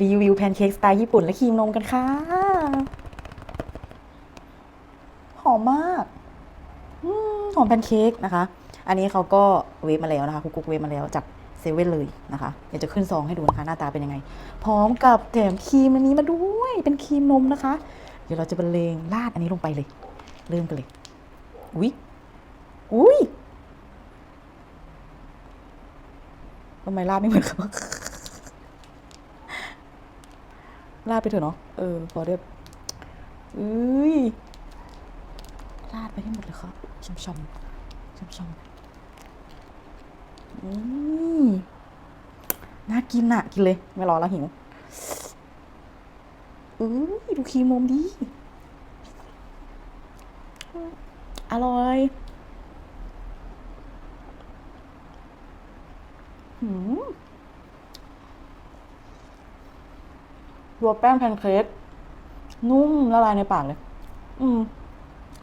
รีวิวแพนเค้กสไตล์ญี่ปุ่นและครีมนมกันค่ะ หอมมากอหอมแพนเค้กนะคะ อันนี้เขาก็เวฟมาแล้วนะคะคุกกุ๊กเวฟมาแล้วจากเซเว่นเลยนะคะเดี๋ยวจะขึ้นซองให้ดูนะคะ หน้าตาเป็นยังไง พร้อมกับแถมครีมอันนี้มาด้วยเป็นครีมนมนะคะ เดี๋ยวเราจะบรรเลงราดอันนี้ลงไปเลย เริ่มกันเลยอุ๊ยอุ๊ยทำไมราดไม่เหมือนเขา ราดไปเถอะเนาะ เออพอได้อุ้ยราดไปให้หมดเลยครับชมชมชมชมอืมน่ากินอะกินเลย ไม่รอแล้วหิวอุ้ยดูครีมนมดี อร่อยหืม ตัวแป้งแพนเค้กนุ่มละลายในปากเลย อืม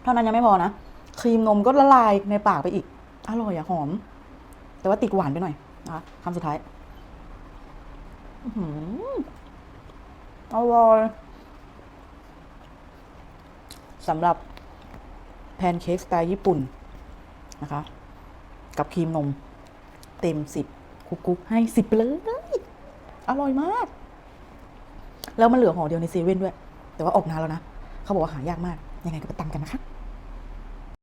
เท่านั้นยังไม่พอนะ ครีมนมก็ละลายในปากไปอีก อร่อยอะหอม แต่ว่าติดหวานไปหน่อยนะคะคำสุดท้ายอร่อยสำหรับแพนเค้กสไตล์ญี่ปุ่นนะคะ กับครีมนม เต็มสิบคุกกุ๊กให้สิบไปเลย อร่อยมาก แล้วมันเหลือห่อเดียวในเซเว่นด้วย แต่ว่าออกนานแล้วนะ เขาบอกว่าหายากมาก ยังไงก็ไปตามกันนะคะ